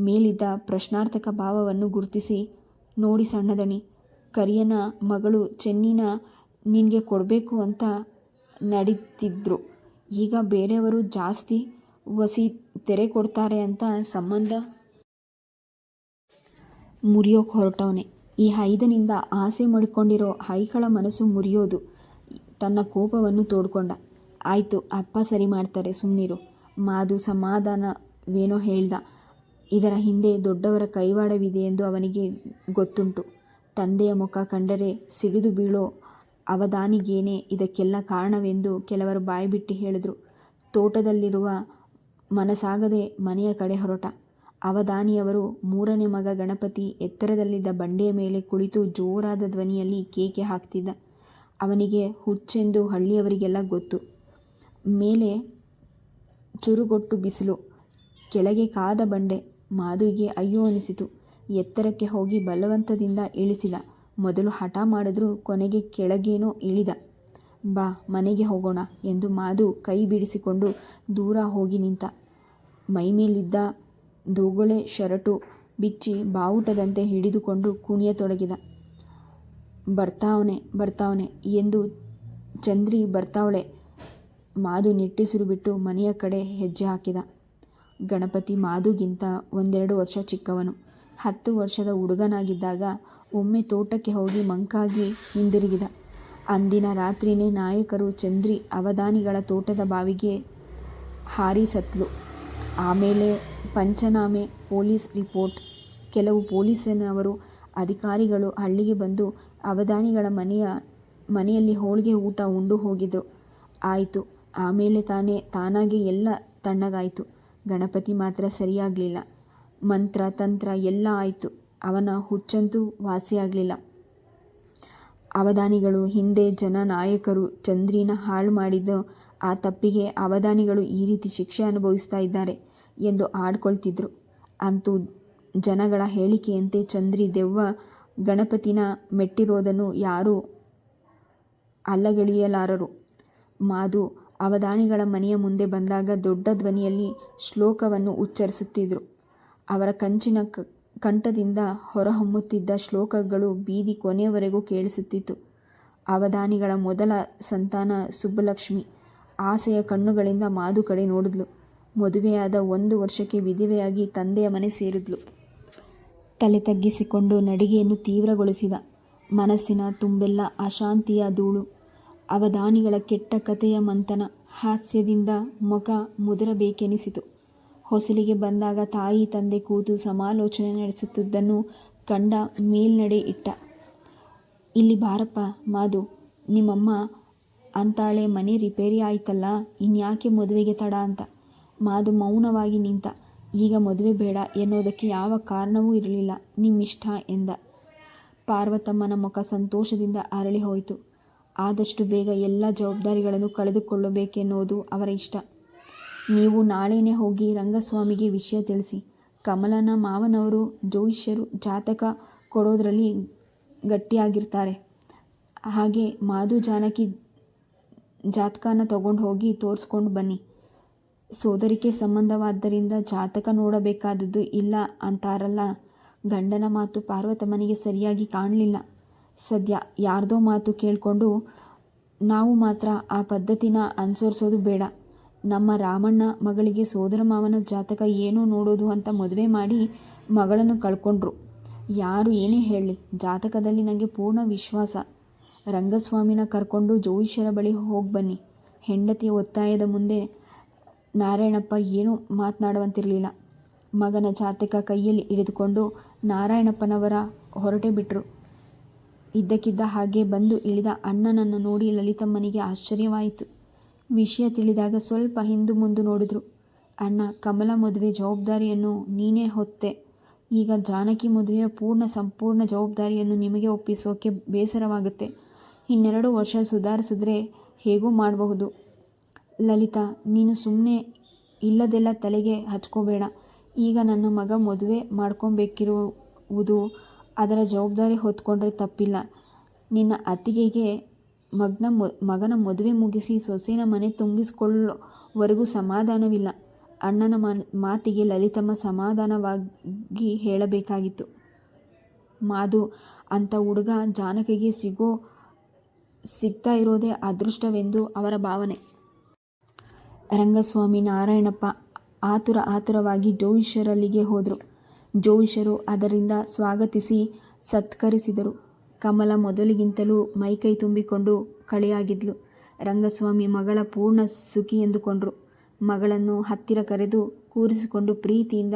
ಮೇಲಿದ್ದ ಪ್ರಶ್ನಾರ್ಥಕ ಭಾವವನ್ನು ಗುರುತಿಸಿ, ನೋಡಿ ಸಣ್ಣದಣಿ ಕರಿಯನ ಮಗಳು ಚೆನ್ನಿನ ನಿನಗೆ ಕೊಡಬೇಕು ಅಂತ ನಡೀತಿದ್ರು. ಈಗ ಬೇರೆಯವರು ಜಾಸ್ತಿ ವಸಿ ತೆರೆ ಕೊಡ್ತಾರೆ ಅಂತ ಸಂಬಂಧ ಮುರಿಯೋಕೆ ಹೊರಟವನೆ. ಈ ಹೈದನಿಂದ ಆಸೆ ಮಾಡಿಕೊಂಡಿರೋ ಹೈಕಳ ಮನಸ್ಸು ಮುರಿಯೋದು ತನ್ನ ಕೋಪವನ್ನು ತೋಡ್ಕೊಂಡ. ಆಯಿತು, ಅಪ್ಪ ಸರಿ ಮಾಡ್ತಾರೆ ಸುಮ್ಮನಿರು ಮಾದು ಸಮಾಧಾನವೇನೋ ಹೇಳ್ದ. ಇದರ ಹಿಂದೆ ದೊಡ್ಡವರ ಕೈವಾಡವಿದೆ ಎಂದು ಅವನಿಗೆ ಗೊತ್ತುಂಟು. ತಂದೆಯ ಮುಖ ಕಂಡರೆ ಸಿಡಿದು ಬೀಳೋ ಅವಧಾನಿಗೇನೆ ಇದಕ್ಕೆಲ್ಲ ಕಾರಣವೆಂದು ಕೆಲವರು ಬಾಯಿಬಿಟ್ಟು ಹೇಳಿದರು. ತೋಟದಲ್ಲಿರುವ ಮನಸಾಗದೆ ಮನೆಯ ಕಡೆ ಹೊರಟ. ಅವಧಾನಿಯವರು ಮೂರನೇ ಮಗ ಗಣಪತಿ ಎತ್ತರದಲ್ಲಿದ್ದ ಬಂಡೆಯ ಮೇಲೆ ಕುಳಿತು ಜೋರಾದ ಧ್ವನಿಯಲ್ಲಿ ಕೇಕೆ ಹಾಕ್ತಿದ್ದ. ಅವನಿಗೆ ಹುಚ್ಚೆಂದು ಹಳ್ಳಿಯವರಿಗೆಲ್ಲ ಗೊತ್ತು. ಮೇಲೆ ಚುರುಗೊಟ್ಟು ಬಿಸಿಲು. ಕೆಳಗೆ ಕಾದ ಬಂಡೆ. ಮಾಧುವಿಗೆ ಅಯ್ಯೋ ಅನಿಸಿತು. ಎತ್ತರಕ್ಕೆ ಹೋಗಿ ಬಲವಂತದಿಂದ ಇಳಿಸಿದ ಮೊದಲು ಹಠ ಮಾಡಿದರೂ, ಕೊನೆಗೆ ಕೆಳಗೇನೋ ಇಳಿದ. ಬಾ, ಮನೆಗೆ ಹೋಗೋಣ ಎಂದು ಮಾದು ಕೈ ಬಿಡಿಸಿಕೊಂಡು ದೂರ ಹೋಗಿ ನಿಂತ. ಮೈಮೇಲಿದ್ದ ದೋಗೊಳೆ ಶರಟು ಬಿಚ್ಚಿ ಬಾವುಟದಂತೆ ಹಿಡಿದುಕೊಂಡು ಕುಣಿಯತೊಡಗಿದ ಬರ್ತಾವನೆ ಬರ್ತಾವನೆ ಎಂದು ಚಂದ್ರಿ ಬರ್ತಾವಳೆ. ಮಾದು ನಿಟ್ಟುಸಿರು ಬಿಟ್ಟು ಮನೆಯ ಕಡೆ ಹೆಜ್ಜೆ ಹಾಕಿದ. ಗಣಪತಿ ಮಾದುಗಿಂತ ಒಂದೆರಡು ವರ್ಷ ಚಿಕ್ಕವನು. ಹತ್ತು ವರ್ಷದ ಹುಡುಗನಾಗಿದ್ದಾಗ ಒಮ್ಮೆ ತೋಟಕ್ಕೆ ಹೋಗಿ ಮಂಕಾಗಿ ಹಿಂದಿರುಗಿದ. ಅಂದಿನ ರಾತ್ರಿನೇ ನಾಯಕರು ಚಂದ್ರಿ ಅವಧಾನಿಗಳ ತೋಟದ ಬಾವಿಗೆ ಹಾರಿ ಸತ್ಲು ಆಮೇಲೆ ಪಂಚನಾಮೆ ಪೊಲೀಸ್ ರಿಪೋರ್ಟ್. ಕೆಲವು ಪೊಲೀಸಿನವರು ಅಧಿಕಾರಿಗಳು ಹಳ್ಳಿಗೆ ಬಂದು ಅವಧಾನಿಗಳ ಮನೆಯ, ಮನೆಯಲ್ಲಿ ಹೋಳಿಗೆ ಊಟ ಉಂಡು ಹೋಗಿದ್ರು. ಆಯಿತು, ಆಮೇಲೆ ತಾನೇ, ತಾನಾಗೆ ಎಲ್ಲ ತಣ್ಣಗಾಯಿತು. ಗಣಪತಿ ಮಾತ್ರ ಸರಿಯಾಗಲಿಲ್ಲ. ಮಂತ್ರ, ತಂತ್ರ ಎಲ್ಲ ಆಯಿತು. ಅವನ ಹುಚ್ಚಂತೂ ವಾಸಿಯಾಗಲಿಲ್ಲ ಅವಧಾನಿಗಳು ಹಿಂದೆ ಜನ ನಾಯಕರು ಚಂದ್ರಿನ ಹಾಳು ಮಾಡಿದ ಆ ತಪ್ಪಿಗೆ ಅವಧಾನಿಗಳು ಈ ರೀತಿ ಶಿಕ್ಷೆ ಅನುಭವಿಸ್ತಾ ಇದ್ದಾರೆ ಎಂದು ಆಡ್ಕೊಳ್ತಿದ್ರು. ಅಂತೂ ಜನಗಳ ಹೇಳಿಕೆಯಂತೆ ಚಂದ್ರಿ ದೆವ್ವ ಗಣಪತಿನ ಮೆಟ್ಟಿರೋದನ್ನು ಯಾರೂ ಅಲ್ಲಗಳಿಯಲಾರರು. ಮಾದು ಅವಧಾನಿಗಳ ಮನೆಯ ಮುಂದೆ ಬಂದಾಗ ದೊಡ್ಡ ಧ್ವನಿಯಲ್ಲಿ ಶ್ಲೋಕವನ್ನು ಉಚ್ಚರಿಸುತ್ತಿದ್ದರು ಅವರ ಕಂಚಿನ ಕಂಠದಿಂದ ಹೊರಹೊಮ್ಮುತ್ತಿದ್ದ ಶ್ಲೋಕಗಳು ಬೀದಿ ಕೊನೆಯವರೆಗೂ ಕೇಳಿಸುತ್ತಿತ್ತು. ಅವಧಾನಿಗಳ ಮೊದಲ ಸಂತಾನ ಸುಬ್ಬಲಕ್ಷ್ಮಿ. ಆಸೆಯ ಕಣ್ಣುಗಳಿಂದ ಮಾದು ಕಡೆ ನೋಡಿದ್ಲು. ಮದುವೆಯಾದ ಒಂದು ವರ್ಷಕ್ಕೆ ವಿಧವೆಯಾಗಿ ತಂದೆಯ ಮನೆ ಸೇರಿದ್ಲು. ತಲೆ ತಗ್ಗಿಸಿಕೊಂಡು ನಡಿಗೆಯನ್ನು ತೀವ್ರಗೊಳಿಸಿದ. ಮನಸ್ಸಿನ ತುಂಬೆಲ್ಲ ಅಶಾಂತಿಯ ಧೂಳು. ಅವಧಾನಿಗಳ ಕೆಟ್ಟ ಕಥೆಯ ಮಂಥನ. ಹಾಸ್ಯದಿಂದ ಮುಖ ಮುದುರಬೇಕೆನಿಸಿತು. ಹೊಸಲಿಗೆ ಬಂದಾಗ ತಾಯಿ ತಂದೆ ಕೂತು ಸಮಾಲೋಚನೆ ನಡೆಸುತ್ತಿದ್ದನ್ನು ಕಂಡ ಮೇಲ್ನಡೆ ಇಟ್ಟ. ಇಲ್ಲಿ ಬಾರಪ್ಪ, ಮಾದು, ನಿಮ್ಮಮ್ಮ ಅಂತಾಳೆ, ಮನೆ ರಿಪೇರಿ ಆಯ್ತಲ್ಲ, ಇನ್ಯಾಕೆ ಮದುವೆಗೆ ತಡ ಅಂತ. ಮಾದು ಮೌನವಾಗಿ ನಿಂತ. ಈಗ ಮದುವೆ ಬೇಡ ಎನ್ನುವುದಕ್ಕೆ ಯಾವ ಕಾರಣವೂ ಇರಲಿಲ್ಲ, ನಿಮ್ಮಿಷ್ಟ ಎಂದ. ಪಾರ್ವತಮ್ಮನ ಮುಖ ಸಂತೋಷದಿಂದ ಅರಳಿ ಹೋಯಿತು. ಆದಷ್ಟು ಬೇಗ ಎಲ್ಲ ಜವಾಬ್ದಾರಿಗಳನ್ನು ಕಳೆದುಕೊಳ್ಳಬೇಕೆನ್ನುವುದು ಅವರ ಇಷ್ಟ. ನೀವು ನಾಳೆನೇ ಹೋಗಿ ರಂಗಸ್ವಾಮಿಗೆ ವಿಷಯ ತಿಳಿಸಿ. ಕಮಲನ ಮಾವನವರು ಜ್ಯೋತಿಷ್ಯರು ಜಾತಕ ಕೊಡೋದ್ರಲ್ಲಿ ಗಟ್ಟಿಯಾಗಿರ್ತಾರೆ. ಹಾಗೆ ಮಾಧು ಜಾನಕಿ ಜಾತಕನ ತಗೊಂಡು ಹೋಗಿ ತೋರಿಸ್ಕೊಂಡು ಬನ್ನಿ. ಸೋದರಿಕೆ ಸಂಬಂಧವಾದ್ದರಿಂದ ಜಾತಕ ನೋಡಬೇಕಾದದ್ದು ಇಲ್ಲ ಅಂತಾರಲ್ಲ. ಗಂಡನ ಮಾತು ಪಾರ್ವತಮ್ಮನಿಗೆ ಸರಿಯಾಗಿ ಕಾಣಲಿಲ್ಲ. ಸದ್ಯ ಯಾರ್ದೋ ಮಾತು ಕೇಳಿಕೊಂಡು ನಾವು ಮಾತ್ರ ಆ ಪದ್ಧತಿನ ಅನುಸರಿಸೋದು ಬೇಡ. ನಮ್ಮ ರಾಮಣ್ಣ ಮಗಳಿಗೆ ಸೋದರ ಮಾವನ ಜಾತಕ ಏನು ನೋಡೋದು ಅಂತ ಮದುವೆ ಮಾಡಿ ಮಗಳನ್ನು ಕಳ್ಕೊಂಡ್ರು. ಯಾರು ಏನೇ ಹೇಳಲಿ ಜಾತಕದಲ್ಲಿ ನನಗೆ ಪೂರ್ಣ ವಿಶ್ವಾಸ. ರಂಗಸ್ವಾಮಿನ ಕರ್ಕೊಂಡು ಜೋಯಿಷ್ಯರ ಬಳಿ ಹೋಗಿ ಬನ್ನಿ. ಹೆಂಡತಿಯ ಒತ್ತಾಯದ ಮುಂದೆ ನಾರಾಯಣಪ್ಪ ಏನೂ ಮಾತನಾಡುವಂತಿರಲಿಲ್ಲ. ಮಗನ ಜಾತಕ ಕೈಯಲ್ಲಿ ಹಿಡಿದುಕೊಂಡು ನಾರಾಯಣಪ್ಪನವರ ಹೊರಟೇ ಬಿಟ್ಟರು ಇದ್ದಕ್ಕಿದ್ದ ಹಾಗೆ ಬಂದು ಇಳಿದ ಅಣ್ಣನನ್ನು ನೋಡಿ ಲಲಿತಮ್ಮನಿಗೆ ಆಶ್ಚರ್ಯವಾಯಿತು. ವಿಷಯ ತಿಳಿದಾಗ ಸ್ವಲ್ಪ ಹಿಂದು ಮುಂದು ನೋಡಿದ್ರು. ಅಣ್ಣ, ಕಮಲ ಮದುವೆ ಜವಾಬ್ದಾರಿಯನ್ನು ನೀನೇ ಹೊತ್ತೆ. ಈಗ ಜಾನಕಿ ಮದುವೆಯ ಪೂರ್ಣ ಸಂಪೂರ್ಣ ಜವಾಬ್ದಾರಿಯನ್ನು ನಿಮಗೆ ಒಪ್ಪಿಸೋಕೆ ಬೇಸರವಾಗುತ್ತೆ. ಇನ್ನೆರಡು ವರ್ಷ ಸುಧಾರಿಸಿದ್ರೆ ಹೇಗೂ ಮಾಡಬಹುದು. ಲಲಿತಾ, ನೀನು ಸುಮ್ಮನೆ ಇಲ್ಲದೆಲ್ಲ ತಲೆಗೆ ಹಚ್ಕೋಬೇಡ. ಈಗ ನನ್ನ ಮಗ ಮದುವೆ ಮಾಡ್ಕೊಬೇಕಿರುವುದು ಅದರ ಜವಾಬ್ದಾರಿ ಹೊತ್ಕೊಂಡ್ರೆ ತಪ್ಪಿಲ್ಲ. ನಿನ್ನ ಅತ್ತಿಗೆಗೆ ಮಗನ ಮಗನ ಮದುವೆ ಮುಗಿಸಿ ಸೊಸೆನ ಮನೆ ತುಂಬಿಸಿಕೊಳ್ಳೋವರೆಗೂ ಸಮಾಧಾನವಿಲ್ಲ. ಅಣ್ಣನ ಮಾತಿಗೆ ಲಲಿತಮ್ಮ ಸಮಾಧಾನವಾಗಿ ಹೇಳಬೇಕಾಗಿತ್ತು. ಮಾಧು, ಅಂಥ ಹುಡುಗ ಜಾನಕಿಗೆ ಸಿಗೋ, ಸಿಗ್ತಾ ಇರೋದೇ ಅದೃಷ್ಟವೆಂದು ಅವರ ಭಾವನೆ. ರಂಗಸ್ವಾಮಿ ನಾರಾಯಣಪ್ಪ ಆತುರ ಆತುರವಾಗಿ ಜೋಯಿಷರಲ್ಲಿಗೆ ಹೋದರು. ಜೋಯಿಷರು ಅದರಿಂದ ಸ್ವಾಗತಿಸಿ ಸತ್ಕರಿಸಿದರು. ಕಮಲ ಮೊದಲಿಗಿಂತಲೂ ಮೈಕೈ ತುಂಬಿಕೊಂಡು ಕಳೆಯಾಗಿದ್ಲು. ರಂಗಸ್ವಾಮಿ ಮಗಳ ಪೂರ್ಣ ಸುಖಿ ಎಂದುಕೊಂಡ್ರು. ಮಗಳನ್ನು ಹತ್ತಿರ ಕರೆದು ಕೂರಿಸಿಕೊಂಡು ಪ್ರೀತಿಯಿಂದ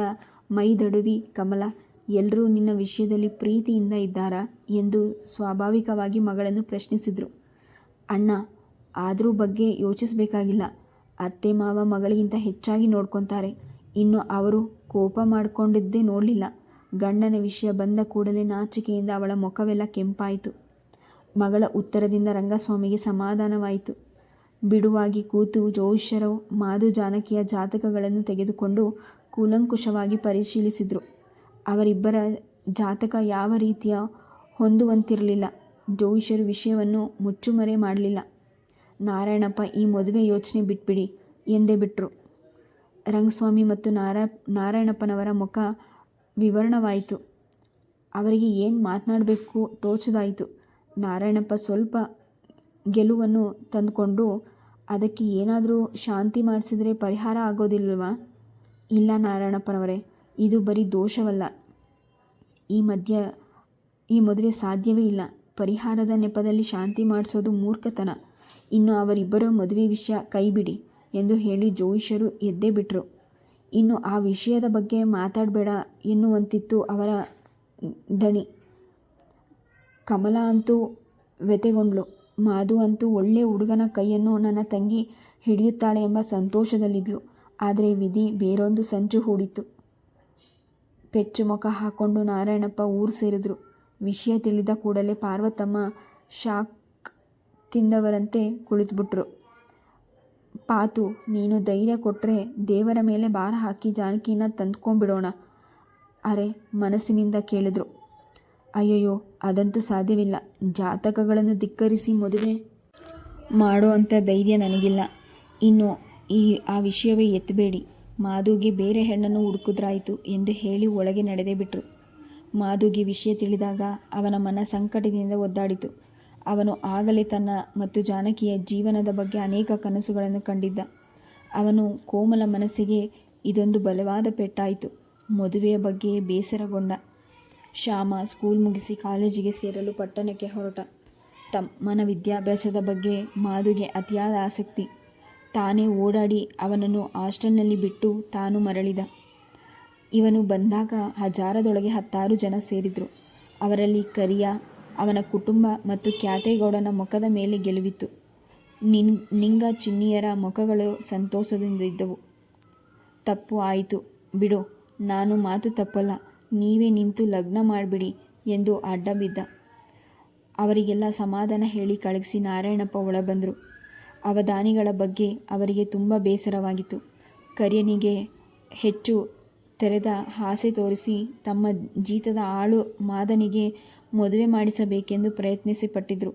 ಮೈದಡುವಿ ಕಮಲ ಎಲ್ಲರೂ ನಿನ್ನ ವಿಷಯದಲ್ಲಿ ಪ್ರೀತಿಯಿಂದ ಇದ್ದಾರಾ? ಎಂದು ಸ್ವಾಭಾವಿಕವಾಗಿ ಮಗಳನ್ನು ಪ್ರಶ್ನಿಸಿದರು. ಅಣ್ಣ, ಆದರೂ ಬಗ್ಗೆ ಯೋಚಿಸಬೇಕಾಗಿಲ್ಲ. ಅತ್ತೆ ಮಾವ ಮಗಳಿಗಿಂತ ಹೆಚ್ಚಾಗಿ ನೋಡ್ಕೊತಾರೆ. ಇನ್ನು ಅವರು ಕೋಪ ಮಾಡಿಕೊಂಡಿದ್ದೇ ನೋಡಲಿಲ್ಲ. ಗಂಡನ ವಿಷಯ ಬಂದ ಕೂಡಲೇ ನಾಚಿಕೆಯಿಂದ ಅವಳ ಮುಖವೆಲ್ಲ ಕೆಂಪಾಯಿತು. ಮಗಳ ಉತ್ತರದಿಂದ ರಂಗಸ್ವಾಮಿಗೆ ಸಮಾಧಾನವಾಯಿತು. ಬಿಡುವಾಗಿ ಕೂತು ಜೋಶರ ಮಾಧು ಜಾನಕಿಯ ಜಾತಕಗಳನ್ನು ತೆಗೆದುಕೊಂಡು ಕೂಲಂಕುಷವಾಗಿ ಪರಿಶೀಲಿಸಿದರು. ಅವರಿಬ್ಬರ ಜಾತಕ ಯಾವ ರೀತಿಯ ಹೊಂದುವಂತಿರಲಿಲ್ಲ. ಜೋಯಿಷರು ವಿಷಯವನ್ನು ಮುಚ್ಚುಮರೆ ಮಾಡಲಿಲ್ಲ. ನಾರಾಯಣಪ್ಪ, ಈ ಮದುವೆ ಯೋಚನೆ ಬಿಟ್ಬಿಡಿ ಎಂದೇ ಬಿಟ್ಟರು ರಂಗಸ್ವಾಮಿ ಮತ್ತು ನಾರಾ, ನಾರಾಯಣಪ್ಪನವರ ಮುಖ ವಿವರಣವಾಯಿತು. ಅವರಿಗೆ ಏನು ಮಾತನಾಡಬೇಕು ತೋಚದಾಯಿತು. ನಾರಾಯಣಪ್ಪ ಸ್ವಲ್ಪ ಗೆಲುವನ್ನು ತಂದುಕೊಂಡು ಅದಕ್ಕೆ ಏನಾದರೂ ಶಾಂತಿ ಮಾಡಿಸಿದರೆ ಪರಿಹಾರ ಆಗೋದಿಲ್ವಾ? ಇಲ್ಲ ನಾರಾಯಣಪ್ಪನವರೇ, ಇದು ಬರೀ ದೋಷವಲ್ಲ. ಈ ಮಧ್ಯ, ಈ ಮದುವೆ ಸಾಧ್ಯವೇ ಇಲ್ಲ. ಪರಿಹಾರದ ನೆಪದಲ್ಲಿ ಶಾಂತಿ ಮಾಡಿಸೋದು ಮೂರ್ಖತನ. ಇನ್ನು ಅವರಿಬ್ಬರ ಮದುವೆ ವಿಷಯ ಕೈಬಿಡಿ ಎಂದು ಹೇಳಿ ಜೋಯಿಷರು ಎದ್ದೇ ಬಿಟ್ಟರು ಇನ್ನು ಆ ವಿಷಯದ ಬಗ್ಗೆ ಮಾತಾಡಬೇಡ ಎನ್ನುವಂತಿತ್ತು ಅವರ ದಣಿ. ಕಮಲ ಅಂತೂ ವ್ಯತೆಗೊಂಡ್ಳು ಮಾಧು ಅಂತೂ ಒಳ್ಳೆ ಹುಡುಗನ ಕೈಯನ್ನು ನನ್ನ ತಂಗಿ ಹಿಡಿಯುತ್ತಾಳೆ ಎಂಬ ಸಂತೋಷದಲ್ಲಿದ್ಲು. ಆದರೆ ವಿಧಿ ಬೇರೊಂದು ಸಂಚು ಹೂಡಿತು ಪೆಚ್ಚು ಮುಖ ಹಾಕ್ಕೊಂಡು ನಾರಾಯಣಪ್ಪ ಊರು ಸೇರಿದ್ರು. ವಿಷಯ ತಿಳಿದ ಕೂಡಲೇ ಪಾರ್ವತಮ್ಮ ಶಾಕ್ ತಿಂದವರಂತೆ ಕುಳಿತುಬಿಟ್ರು. ಪಾತು, ನೀನು ಧೈರ್ಯ ಕೊಟ್ಟರೆ ದೇವರ ಮೇಲೆ ಭಾರ ಹಾಕಿ ಜಾನಕಿನ ತಂದ್ಕೊಂಡ್ಬಿಡೋಣ. ಅರೆ, ಮನಸ್ಸಿನಿಂದ ಕೇಳಿದ್ರು. ಅಯ್ಯಯ್ಯೋ, ಅದಂತೂ ಸಾಧ್ಯವಿಲ್ಲ. ಜಾತಕಗಳನ್ನು ಧಿಕ್ಕರಿಸಿ ಮದುವೆ ಮಾಡೋ ಅಂಥ ಧೈರ್ಯ ನನಗಿಲ್ಲ. ಇನ್ನು ಈ, ಆ ವಿಷಯವೇ ಎತ್ತಬೇಡಿ ಮಾಧುಗೆ ಬೇರೆ ಹೆಣ್ಣನ್ನು ಹುಡುಕಿದ್ರಾಯಿತು ಎಂದು ಹೇಳಿ ಒಳಗೆ ನಡೆದೇ ಬಿಟ್ರು. ಮಾಧುಗೆ ವಿಷಯ ತಿಳಿದಾಗ ಅವನ ಮನ ಸಂಕಟದಿಂದ ಒದ್ದಾಡಿತು. ಅವನು ಆಗಲೇ ತನ್ನ ಮತ್ತು ಜಾನಕಿಯ ಜೀವನದ ಬಗ್ಗೆ ಅನೇಕ ಕನಸುಗಳನ್ನು ಕಂಡಿದ್ದ. ಅವನು ಕೋಮಲ ಮನಸ್ಸಿಗೆ ಇದೊಂದು ಬಲವಾದ ಪೆಟ್ಟಾಯಿತು. ಮದುವೆಯ ಬಗ್ಗೆ ಬೇಸರಗೊಂಡ. ಶ್ಯಾಮ ಸ್ಕೂಲ್ ಮುಗಿಸಿ ಕಾಲೇಜಿಗೆ ಸೇರಲು ಪಟ್ಟಣಕ್ಕೆ ಹೊರಟ. ತಮ್ಮನ ವಿದ್ಯಾಭ್ಯಾಸದ ಬಗ್ಗೆ ಮಾಧುಗೆ ಅತಿಯಾದ ಆಸಕ್ತಿ. ತಾನೇ ಓಡಾಡಿ ಅವನನ್ನು ಹಾಸ್ಟೆಲ್ನಲ್ಲಿ ಬಿಟ್ಟು ತಾನು ಮರಳಿದ. ಇವನು ಬಂದಾಗ ಹಜಾರದೊಳಗೆ ಹತ್ತಾರು ಜನ ಸೇರಿದರು. ಅವರಲ್ಲಿ ಕರಿಯ ಅವನ ಕುಟುಂಬ ಮತ್ತು ಖ್ಯಾತೇಗೌಡನ ಮುಖದ ಮೇಲೆ ಗೆಲುವಿತ್ತು. ನಿನ್, ನಿಂಗ ಚಿನ್ನಿಯರ ಮುಖಗಳು ಸಂತೋಷದಿಂದ ಇದ್ದವು. ತಪ್ಪು ಆಯಿತು. ಬಿಡು. ನಾನು ಮಾತು ತಪ್ಪಲ್ಲ. ನೀವೇ ನಿಂತು ಲಗ್ನ ಮಾಡಿಬಿಡಿ ಎಂದು ಅಡ್ಡ ಬಿದ್ದ ಅವರಿಗೆಲ್ಲ ಸಮಾಧಾನ ಹೇಳಿ ಕಳಗಿಸಿ ನಾರಾಯಣಪ್ಪ ಒಳಬಂದರು. ಅವಧಾನಿಗಳ ಬಗ್ಗೆ ಅವರಿಗೆ ತುಂಬ ಬೇಸರವಾಗಿತ್ತು. ಕರಿಯನಿಗೆ ಹೆಚ್ಚು ತೆರೆದ ಹಾಸೆ ತೋರಿಸಿ ತಮ್ಮ ಜೀತದ ಆಳು ಮಾದನಿಗೆ ಮದುವೆ ಮಾಡಿಸಬೇಕೆಂದು ಪ್ರಯತ್ನಿಸಿ ಪಟ್ಟಿದ್ರು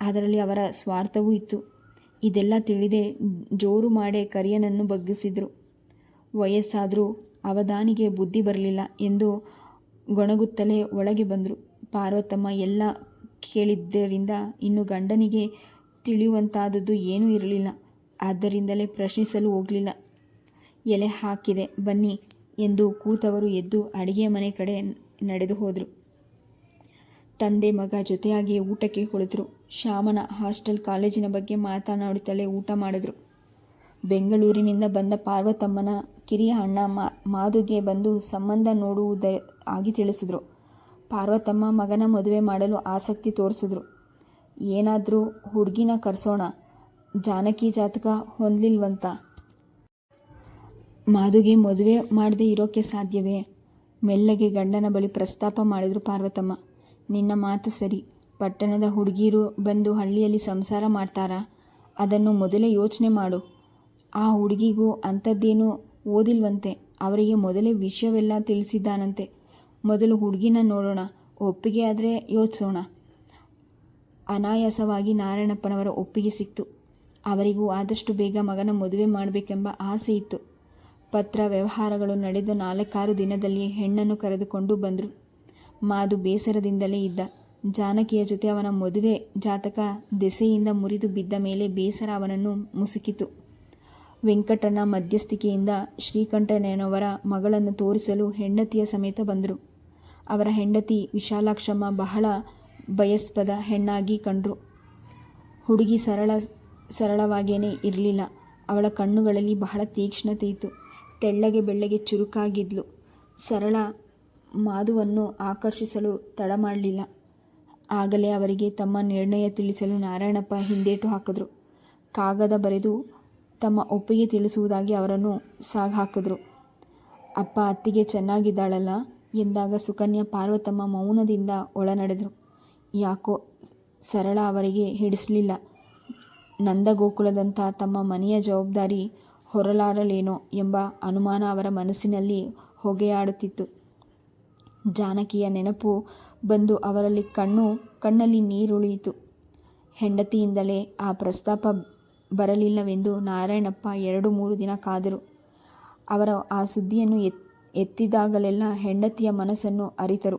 ಅದರಲ್ಲಿ ಅವರ ಸ್ವಾರ್ಥವೂ ಇತ್ತು. ಇದೆಲ್ಲ ತಿಳಿದೇ ಜೋರು ಮಾಡೇ ಕರಿಯನನ್ನು ಬಗ್ಗಿಸಿದರು. ವಯಸ್ಸಾದರೂ ಅವಧಾನಿಗೆ ಬುದ್ಧಿ ಬರಲಿಲ್ಲ ಎಂದು ಗೊಣಗುತ್ತಲೇ ಒಳಗೆ ಬಂದರು. ಪಾರ್ವತಮ್ಮ ಎಲ್ಲ ಕೇಳಿದ್ದರಿಂದ ಇನ್ನು ಗಂಡನಿಗೆ ತಿಳಿಯುವಂತಾದದ್ದು ಏನೂ ಇರಲಿಲ್ಲ. ಆದ್ದರಿಂದಲೇ ಪ್ರಶ್ನಿಸಲು ಹೋಗಲಿಲ್ಲ. ಎಲೆ ಹಾಕಿದೆ, ಬನ್ನಿ ಎಂದು ಕೂತವರು ಎದ್ದು ಅಡಿಗೆ ಮನೆ ಕಡೆ ನಡೆದು ಹೋದರು. ತಂದೆ ಮಗ ಜೊತೆಯಾಗಿ ಊಟಕ್ಕೆ ಕುಳಿತರು ಶ್ಯಾಮನ ಹಾಸ್ಟೆಲ್ ಕಾಲೇಜಿನ ಬಗ್ಗೆ ಮಾತನಾಡುತ್ತಲೇ ಊಟ ಮಾಡಿದ್ರು. ಬೆಂಗಳೂರಿನಿಂದ ಬಂದ ಪಾರ್ವತಮ್ಮನ ಕಿರಿಯ ಅಣ್ಣ ಮಾ ಮಾಧುಗೆ ಬಂದು ಸಂಬಂಧ ನೋಡುವುದ ಆಗಿ ತಿಳಿಸಿದ್ರು. ಪಾರ್ವತಮ್ಮ ಮಗನ ಮದುವೆ ಮಾಡಲು ಆಸಕ್ತಿ ತೋರಿಸಿದ್ರು. ಏನಾದರೂ ಹುಡುಗಿನ ಕರೆಸೋಣ, ಜಾನಕಿ ಜಾತಕ ಹೊಂದಲಿಲ್ವಂತ? ಮಾಧುಗೆ ಮದುವೆ ಮಾಡದೇ ಇರೋಕ್ಕೆ ಸಾಧ್ಯವೇ? ಮೆಲ್ಲಗೆ ಗಂಡನ ಬಳಿ ಪ್ರಸ್ತಾಪ ಮಾಡಿದರು ಪಾರ್ವತಮ್ಮ. ನಿನ್ನ ಮಾತು ಸರಿ. ಪಟ್ಟಣದ ಹುಡುಗಿರು ಬಂದು ಹಳ್ಳಿಯಲ್ಲಿ ಸಂಸಾರ ಮಾಡ್ತಾರಾ? ಅದನ್ನು ಮೊದಲೇ ಯೋಚನೆ ಮಾಡು. ಆ ಹುಡುಗಿಗೂ ಅಂಥದ್ದೇನು ಓದಿಲ್ವಂತೆ. ಅವರಿಗೆ ಮೊದಲೇ ವಿಷಯವೆಲ್ಲ ತಿಳಿಸಿದ್ದಾನಂತೆ. ಮೊದಲು ಹುಡುಗಿನ ನೋಡೋಣ, ಒಪ್ಪಿಗೆ ಆದರೆ ಯೋಚಿಸೋಣ. ಅನಾಯಾಸವಾಗಿ ನಾರಾಯಣಪ್ಪನವರ ಒಪ್ಪಿಗೆ ಸಿಕ್ತು. ಅವರಿಗೂ ಆದಷ್ಟು ಬೇಗ ಮಗನ ಮದುವೆ ಮಾಡಬೇಕೆಂಬ ಆಸೆ ಇತ್ತು. ಪತ್ರ ವ್ಯವಹಾರಗಳು ನಡೆದ ನಾಲ್ಕಾರು ದಿನದಲ್ಲಿ ಹೆಣ್ಣನ್ನು ಕರೆದುಕೊಂಡು ಬಂದರು. ಮಾದು ಬೇಸರದಿಂದಲೇ ಇದ್ದ. ಜಾನಕಿಯ ಜೊತೆ ಅವನ ಮದುವೆ ಜಾತಕ ದೆಸೆಯಿಂದ ಮುರಿದು ಬಿದ್ದ ಮೇಲೆ ಬೇಸರ ಅವನನ್ನು ಮುಸುಕಿತು. ವೆಂಕಟನ ಮಧ್ಯಸ್ಥಿಕೆಯಿಂದ ಶ್ರೀಕಂಠನವರ ಮಗಳನ್ನು ತೋರಿಸಲು ಹೆಂಡತಿಯ ಸಮೇತ ಬಂದರು. ಅವರ ಹೆಂಡತಿ ವಿಶಾಲಾಕ್ಷಮ್ಮ ಬಹಳ ಬಯಸ್ಪದ ಹೆಣ್ಣಾಗಿ ಕಂಡ್ರು. ಹುಡುಗಿ ಸರಳ, ಸರಳವಾಗಿಯೇ ಇರಲಿಲ್ಲ. ಅವಳ ಕಣ್ಣುಗಳಲ್ಲಿ ಬಹಳ ತೀಕ್ಷ್ಣತೆ ಇತ್ತು. ತೆಳ್ಳಗೆ ಬೆಳ್ಳಗೆ ಚುರುಕಾಗಿದ್ಲು. ಸರಳ ಮಾಧುವನ್ನು ಆಕರ್ಷಿಸಲು ತಡ ಮಾಡಲಿಲ್ಲ ಆಗಲೇ ಅವರಿಗೆ ತಮ್ಮ ನಿರ್ಣಯ ತಿಳಿಸಲು ನಾರಾಯಣಪ್ಪ ಹಿಂದೇಟು ಹಾಕಿದ್ರು. ಕಾಗದ ಬರೆದು ತಮ್ಮ ಒಪ್ಪಿಗೆ ತಿಳಿಸುವುದಾಗಿ ಅವರನ್ನು ಸಾಗ ಹಾಕಿದ್ರು ಅಪ್ಪ ಅತ್ತಿಗೆ ಚೆನ್ನಾಗಿದ್ದಾಳಲ್ಲ ಎಂದಾಗ ಸುಕನ್ಯಾ ಪಾರ್ವತಮ್ಮ ಮೌನದಿಂದ ಒಳನಡೆದರು. ಯಾಕೋ ಸರಳ ಅವರಿಗೆ ಹಿಡಿಸಲಿಲ್ಲ. ನಂದಗೋಕುಲದಂಥ ತಮ್ಮ ಮನೆಯ ಜವಾಬ್ದಾರಿ ಹೊರಲಾರಲೇನೋ ಎಂಬ ಅನುಮಾನ ಅವರ ಮನಸ್ಸಿನಲ್ಲಿ ಹೊಗೆಯಾಡುತ್ತಿತ್ತು. ಜಾನಕಿಯ ನೆನಪು ಬಂದು ಅವರಲ್ಲಿ ಕಣ್ಣು, ಕಣ್ಣಲ್ಲಿ ನೀರುಳಿಯಿತು. ಹೆಂಡತಿಯಿಂದಲೇ ಆ ಪ್ರಸ್ತಾಪ ಬರಲಿಲ್ಲವೆಂದು ನಾರಾಯಣಪ್ಪ ಎರಡು ಮೂರು ದಿನ ಕಾದರು. ಅವರ ಆ ಸುದ್ದಿಯನ್ನು ಎತ್, ಎತ್ತಿದಾಗಲೆಲ್ಲ ಹೆಂಡತಿಯ ಮನಸ್ಸನ್ನು ಅರಿತರು.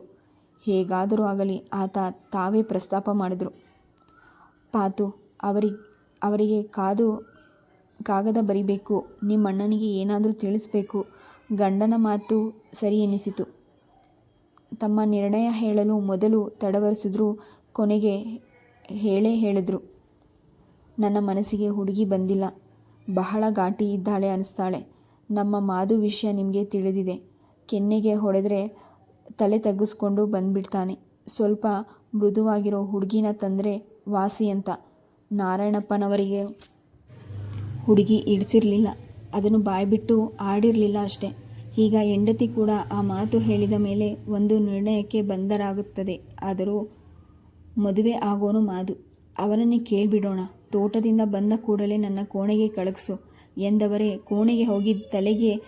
ಹೇಗಾದರೂ ಆಗಲಿ ಆತ ತಾವೇ ಪ್ರಸ್ತಾಪ ಮಾಡಿದರು. ಪಾತು, ಅವರಿ, ಅವರಿಗೆ ಕಾದು, ಕಾಗದ ಬರಿಬೇಕು ನಿಮ್ಮ ಅಣ್ಣನಿಗೆ ಏನಾದರೂ ತಿಳಿಸ್ಬೇಕು, ಗಂಡನ ಮಾತು ಸರಿ ಎನಿಸಿತು. ತಮ್ಮ ನಿರ್ಣಯ ಹೇಳಲು ಮೊದಲು ತಡವರಿಸಿದ್ರು, ಕೊನೆಗೆ ಹೇಳೇ ಹೇಳಿದ್ರು. ನನ್ನ ಮನಸ್ಸಿಗೆ ಹುಡುಗಿ ಬಂದಿಲ್ಲ. ಬಹಳ ಘಾಟಿ ಇದ್ದಾಳೆ ಅನಿಸ್ತಾಳೆ. ನಮ್ಮ ಮಾದು ವಿಷಯ ನಿಮಗೆ ತಿಳಿದಿದೆ. ಕೆನ್ನೆಗೆ ಹೊಡೆದ್ರೆ ತಲೆ ತಗ್ಗಿಸ್ಕೊಂಡು ಬಂದ್ಬಿಡ್ತಾನೆ. ಸ್ವಲ್ಪ ಮೃದುವಾಗಿರೋ ಹುಡುಗಿನ ತಂದರೆ ವಾಸಿ ಅಂತ. ನಾರಾಯಣಪ್ಪನವರಿಗೆ ಹುಡುಗಿ ಇಡಿಸಿರಲಿಲ್ಲ. ಅದನ್ನು ಬಾಯ್ಬಿಟ್ಟು ಆಡಿರಲಿಲ್ಲ ಅಷ್ಟೆ. ಈಗ ಹೆಂಡತಿ ಕೂಡ ಆ ಮಾತು ಹೇಳಿದ ಮೇಲೆ ಒಂದು ನಿರ್ಣಯಕ್ಕೆ ಬಂದರಾಗುತ್ತದೆ. ಆದರೂ ಮದುವೆ ಆಗೋನು ಮಾದು. ಅವನನ್ನೇ ಕೇಳಿಬಿಡೋಣ. ತೋಟದಿಂದ ಬಂದ ಕೂಡಲೇ ನನ್ನ ಕೋಣೆಗೆ ಕಳಗಿಸು ಎಂದವರೇ ಕೋಣೆಗೆ ಹೋಗಿ ತಲೆಗೆ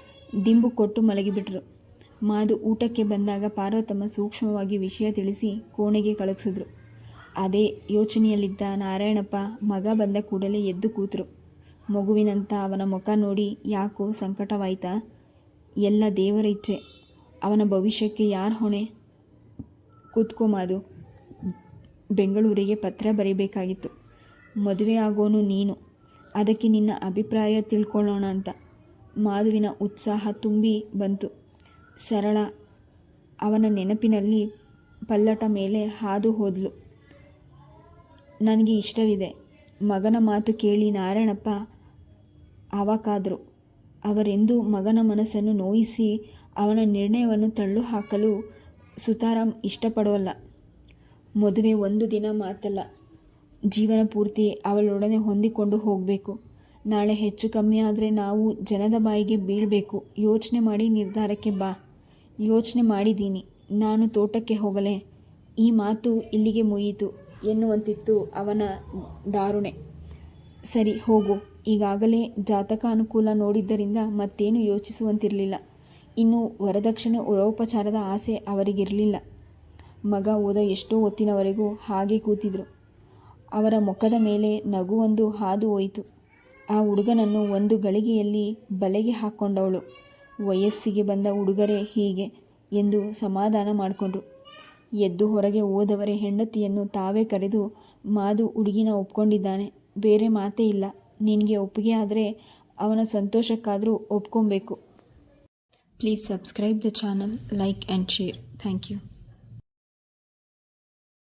ದಿಂಬು ಕೊಟ್ಟು ಮಲಗಿಬಿಟ್ರು. ಮಾದು ಊಟಕ್ಕೆ ಬಂದಾಗ ಪಾರ್ವತಮ್ಮ ಸೂಕ್ಷ್ಮವಾಗಿ ವಿಷಯ ತಿಳಿಸಿ ಕೋಣೆಗೆ ಕಳಗಿಸಿದ್ರು ಅದೇ ಯೋಚನೆಯಲ್ಲಿದ್ದ ನಾರಾಯಣಪ್ಪ ಮಗ ಬಂದ ಕೂಡಲೇ ಎದ್ದು ಕೂತರು. ಮಗುವಿನಂತ ಅವನ ಮುಖ ನೋಡಿ ಯಾಕೋ ಸಂಕಟವಾಯ್ತಾ? ಎಲ್ಲ ದೇವರ ಇಚ್ಛೆ. ಅವನ ಭವಿಷ್ಯಕ್ಕೆ ಯಾರು ಹೊಣೆ? ಕೂತ್ಕೋ ಬೆಂಗಳೂರಿಗೆ ಪತ್ರ ಬರೀಬೇಕಾಗಿತ್ತು. ಮದುವೆ ಆಗೋನು ನೀನು. ಅದಕ್ಕೆ ನಿನ್ನ ಅಭಿಪ್ರಾಯ ತಿಳ್ಕೊಳ್ಳೋಣ ಅಂತ. ಮಾಧುವಿನ ಉತ್ಸಾಹ ತುಂಬಿ ಬಂತು. ಸರಳ. ಅವನ ನೆನಪಿನಲ್ಲಿ ಪಲ್ಲಟ ಮೇಲೆ ಹಾದು ಹೋದ್ಲು. ನನಗೆ ಇಷ್ಟವಿದೆ. ಮಗನ ಮಾತು ಕೇಳಿ ನಾರಾಯಣಪ್ಪ ಆವಾಕಾದರು. ಅವರೆಂದೂ ಮಗನ ಮನಸ್ಸನ್ನು ನೋಯಿಸಿ ಅವನ ನಿರ್ಣಯವನ್ನು ತಳ್ಳು ಹಾಕಲು ಸುತಾರಾಮ್ ಇಷ್ಟಪಡೋಲ್ಲ ಮದುವೆ ಒಂದು ದಿನ ಮಾತಲ್ಲ ಜೀವನ ಪೂರ್ತಿ ಅವಳೊಡನೆ ಹೊಂದಿಕೊಂಡು ಹೋಗಬೇಕು. ನಾಳೆ ಹೆಚ್ಚು ಕಮ್ಮಿ ಆದರೆ ನಾವು ಜನದ ಬಾಯಿಗೆ ಬೀಳಬೇಕು. ಯೋಚನೆ ಮಾಡಿ ನಿರ್ಧಾರಕ್ಕೆ ಬಾ. ಯೋಚನೆ ಮಾಡಿದ್ದೀನಿ. ನಾನು ತೋಟಕ್ಕೆ ಹೋಗಲೇ. ಈ ಮಾತು ಇಲ್ಲಿಗೆ ಮುಯಿತು ಎನ್ನುವಂತಿತ್ತು ಅವನ ದಾರುಣೆ ಸರಿ, ಹೋಗು. ಈಗಾಗಲೇ ಜಾತಕ ಅನುಕೂಲ ನೋಡಿದ್ದರಿಂದ ಮತ್ತೇನು ಯೋಚಿಸುವಂತಿರಲಿಲ್ಲ. ಇನ್ನು ವರದಕ್ಷಿಣೆ ಉರೋಪಚಾರದ ಆಸೆ ಅವರಿಗಿರಲಿಲ್ಲ. ಮಗ ಓದ ಎಷ್ಟೋ ಹೊತ್ತಿನವರೆಗೂ ಹಾಗೆ ಕೂತಿದ್ರು. ಅವರ ಮುಖದ ಮೇಲೆ ನಗುವೊಂದು ಹಾದು ಹೋಯಿತು. ಆ ಹುಡುಗನನ್ನು ಒಂದು ಗಳಿಗೆಯಲ್ಲಿ ಬಲೆಗೆ ಹಾಕ್ಕೊಂಡವಳು. ವಯಸ್ಸಿಗೆ ಬಂದ ಹುಡುಗರೇ ಹೀಗೆ ಎಂದು ಸಮಾಧಾನ ಮಾಡಿಕೊಂಡ್ರು. ಎದ್ದು ಹೊರಗೆ ಹೋದವರೇ ಹೆಂಡತಿಯನ್ನು ತಾವೇ ಕರೆದು ಮಾದು ಹುಡುಗಿನ ಒಪ್ಕೊಂಡಿದ್ದಾನೆ. ಬೇರೆ ಮಾತೇ ಇಲ್ಲ. ನಿನಗೆ ಒಪ್ಪಿಗೆ ಆದರೆ ಅವನ ಸಂತೋಷಕ್ಕಾದರೂ ಒಪ್ಕೊಬೇಕು. Please subscribe the channel like and share thank you